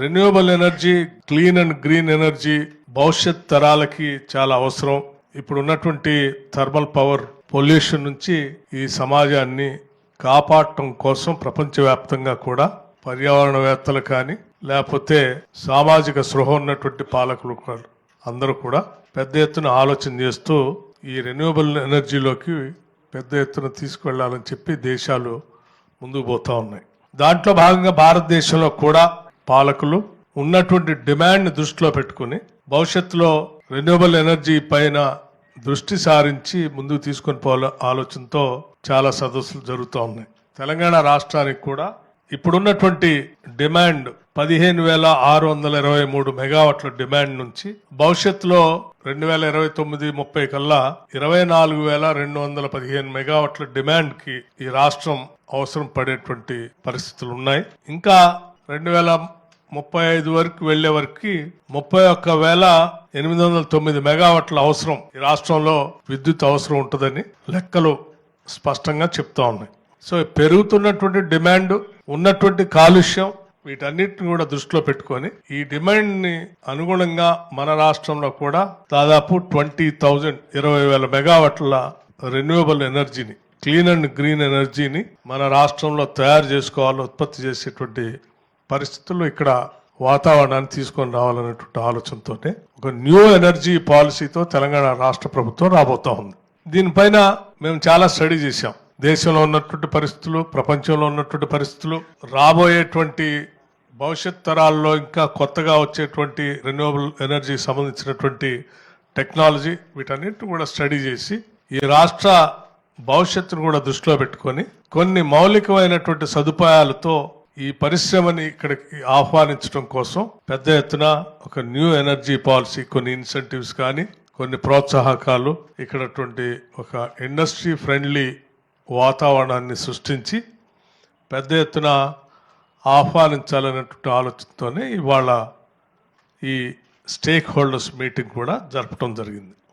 Renewable energy clean and green energy భవిష్యత్ తరాలకి చాలా అవసరం. ఇప్పుడు ఉన్నటువంటి థర్మల్ పవర్ పొల్యూషన్ నుంచి ఈ సమాజాన్ని కాపాడటం కోసం ప్రపంచవ్యాప్తంగా కూడా పర్యావరణవేత్తలు కానీ లేకపోతే సామాజిక స్పృహ ఉన్నటువంటి పాలకులు కూడా అందరూ కూడా పెద్ద ఎత్తున ఆలోచన చేస్తూ ఈ రెన్యూవబుల్ ఎనర్జీలోకి పెద్ద ఎత్తున తీసుకువెళ్ళాలని చెప్పి దేశాలు ముందుకు పోతా ఉన్నాయి. దాంట్లో భాగంగా భారతదేశంలో కూడా పాలకులు ఉన్నటువంటి డిమాండ్ దృష్టిలో పెట్టుకుని భవిష్యత్తులో రెన్యూవబుల్ ఎనర్జీ పైన దృష్టి సారించి ముందుకు తీసుకొని పోవాల ఆలోచనతో చాలా సదస్సులు జరుగుతూ ఉన్నాయి. తెలంగాణ రాష్ట్రానికి కూడా ఇప్పుడున్నటువంటి డిమాండ్ పదిహేను వేల ఆరు వందల ఇరవై మూడు మెగావాట్ల డిమాండ్ నుంచి భవిష్యత్తులో రెండు వేల ఇరవై తొమ్మిది ముప్పై కల్లా ఇరవై నాలుగు వేల రెండు వందల పదిహేను మెగావాట్ల డిమాండ్కి ఈ రాష్ట్రం అవసరం పడేటువంటి పరిస్థితులు ఉన్నాయి. ఇంకా రెండు వేల ముప్పై ఐదు వరకు వెళ్ళే వరకు ముప్పై ఒక్క వేల ఎనిమిది వందల తొమ్మిది మెగావాట్ల అవసరం. ఈ రాష్ట్రంలో విద్యుత్ అవసరం ఉంటుందని లెక్కలు స్పష్టంగా చెప్తా ఉన్నాయి. సో పెరుగుతున్నటువంటి డిమాండ్ ఉన్నటువంటి కాలుష్యం వీటన్నిటిని కూడా దృష్టిలో పెట్టుకొని ఈ డిమాండ్ని అనుగుణంగా మన రాష్ట్రంలో కూడా దాదాపు ట్వంటీ థౌజండ్ ఇరవై వేల మెగావాట్ల రెన్యూవబుల్ ఎనర్జీని క్లీన్ అండ్ గ్రీన్ ఎనర్జీని మన రాష్ట్రంలో తయారు చేసుకోవాలి ఉత్పత్తి చేసేటువంటి పరిస్థితుల్లో ఇక్కడ వాతావరణాన్ని తీసుకొని రావాలనేటువంటి ఆలోచనతోనే ఒక న్యూ ఎనర్జీ పాలసీతో తెలంగాణ రాష్ట్ర ప్రభుత్వం రాబోతా ఉంది. దీనిపైన మేము చాలా స్టడీ చేశాం. దేశంలో ఉన్నటువంటి పరిస్థితులు ప్రపంచంలో ఉన్నటువంటి పరిస్థితులు రాబోయేటువంటి భవిష్యత్ తరాల్లో ఇంకా కొత్తగా వచ్చేటువంటి రెన్యూవబుల్ ఎనర్జీ సంబంధించినటువంటి టెక్నాలజీ వీటన్నిటిని కూడా స్టడీ చేసి ఈ రాష్ట్ర భవిష్యత్తును కూడా దృష్టిలో పెట్టుకొని కొన్ని మౌలికమైనటువంటి సదుపాయాలతో ఈ పరిశ్రమని ఇక్కడికి ఆహ్వానించడం కోసం పెద్ద ఎత్తున ఒక న్యూ ఎనర్జీ పాలసీ కొన్ని ఇన్సెంటివ్స్ కానీ కొన్ని ప్రోత్సాహకాలు ఇక్కడటువంటి ఒక ఇండస్ట్రీ ఫ్రెండ్లీ వాతావరణాన్ని సృష్టించి పెద్ద ఎత్తున ఆహ్వానించాలనేటువంటి ఆలోచనతోనే ఇవాళ ఈ స్టేక్ హోల్డర్స్ మీటింగ్ కూడా జరపడం జరిగింది.